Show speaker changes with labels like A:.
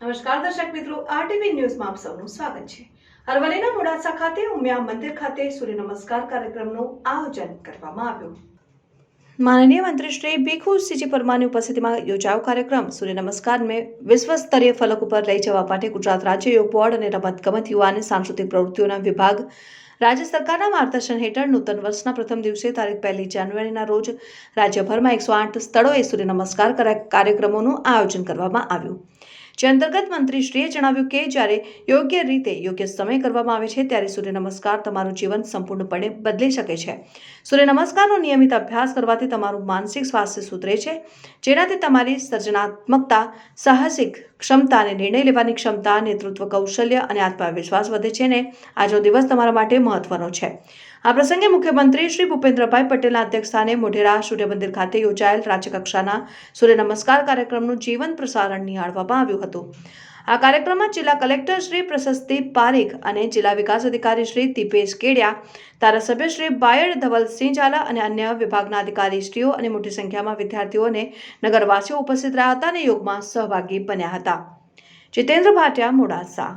A: નમસ્કાર દર્શક મિત્રો, આરટીવી ન્યૂઝમાં આપ સૌનું સ્વાગત છે. અરવલ્લીના મોડાસા ખાતે ઉમિયા મંદિર ખાતે સૂર્ય નમસ્કાર કાર્યક્રમનું આયોજન કરવામાં આવ્યું. માનનીય મંત્રી શ્રી ભીખુસિંહજી પરમારની ઉપસ્થિતિમાં યોજાયો કાર્યક્રમ. સૂર્ય નમસ્કાર મેં વિશ્વ સ્તરીય ફલક ઉપર લઈ જવા માટે ગુજરાત રાજ્ય યોગ બોર્ડ અને રમતગમત યુવાન સાંસ્કૃતિક પ્રવૃત્તિઓના વિભાગ રાજ્ય સરકારના માર્ગદર્શન હેઠળ નૂતન વર્ષના પ્રથમ દિવસે તારીખ પહેલી જાન્યુઆરીના રોજ રાજ્યભરમાં એકસો આઠ સ્થળોએ સૂર્ય નમસ્કાર કરા- કાર્યક્રમોનું આયોજન કરવામાં આવ્યું. જે અંતર્ગત મંત્રીશ્રીએ જણાવ્યું કે જ્યારે યોગ્ય રીતે યોગ્ય સમય કરવામાં આવે છે, ત્યારે સૂર્ય નમસ્કાર તમારું જીવન સંપૂર્ણપણે બદલી શકે છે. સૂર્ય નમસ્કારનો નિયમિત અભ્યાસ કરવાથી તમારું માનસિક સ્વાસ્થ્ય સુધરે છે, જેનાથી તમારી સર્જનાત્મકતા, સાહસિક ક્ષમતા અને નિર્ણય લેવાની ક્ષમતા, નેતૃત્વ કૌશલ્ય અને આત્મવિશ્વાસ વધે છે ને આજનો દિવસ તમારા માટે મહત્વનો છે. આ પ્રસંગે મુખ્યમંત્રી શ્રી ભૂપેન્દ્રભાઈ પટેલના અધ્યક્ષસ્થાને મોઢેરા સૂર્ય મંદિર ખાતે યોજાયેલ રાજ્યકક્ષાના સૂર્ય નમસ્કાર કાર્યક્રમનું જીવન પ્રસારણ નિહાળવામાં આવ્યું હતું. આ કાર્યક્રમમાં જિલ્લા કલેક્ટર શ્રી પ્રશસ્તિ પારેખ અને જિલ્લા વિકાસ અધિકારી શ્રી દીપેશ કેડિયા, ધારાસભ્ય શ્રી બાયડ ધવલસિંહ ઝાલા અને અન્ય વિભાગના અધિકારીશ્રીઓ અને મોટી સંખ્યામાં વિદ્યાર્થીઓને નગરવાસીઓ ઉપસ્થિત રહ્યા હતા અને યોગમાં સહભાગી બન્યા હતા. જીતેન્દ્ર ભાટિયા, મોડાસા.